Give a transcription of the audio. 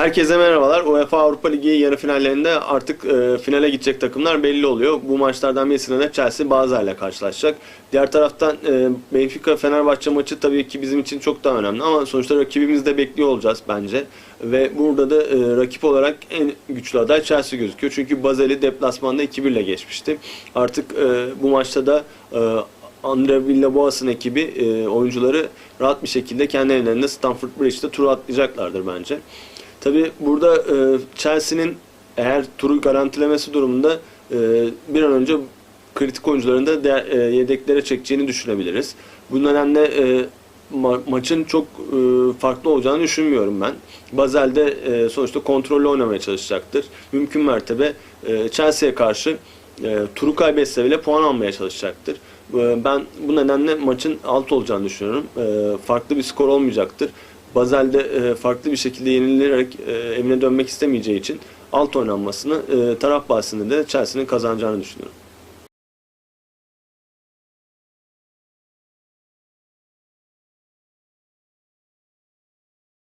Herkese merhabalar. UEFA Avrupa Ligi yarı finallerinde artık e, finale gidecek takımlar belli oluyor. Bu maçlardan birisinde de Chelsea ile karşılaşacak. Diğer taraftan e, Benfica Fenerbahçe maçı tabii ki bizim için çok daha önemli ama sonuçta rakibimizi de bekliyor olacağız bence. Ve burada da e, rakip olarak en güçlü aday Chelsea gözüküyor. Çünkü Basel'i deplasmanda 2-1 ile geçmişti. Artık e, bu maçta da e, Andre Villaboas'ın ekibi e, oyuncuları rahat bir şekilde kendi evlerinde Stamford Bridge'de tur atlayacaklardır bence. Tabi burada e, Chelsea'nin eğer turu garantilemesi durumunda e, bir an önce kritik oyuncularını da de, e, yedeklere çekeceğini düşünebiliriz. Bu nedenle e, ma- maçın çok e, farklı olacağını düşünmüyorum ben. Bazel'de e, sonuçta kontrollü oynamaya çalışacaktır. Mümkün mertebe e, Chelsea'ye karşı e, turu kaybetse bile puan almaya çalışacaktır. E, ben bu nedenle maçın alt olacağını düşünüyorum. E, farklı bir skor olmayacaktır. Bazel'de e, farklı bir şekilde yenilerek e, evine dönmek istemeyeceği için alt oynanmasını e, taraf bahsinde de Chelsea'nin kazanacağını düşünüyorum.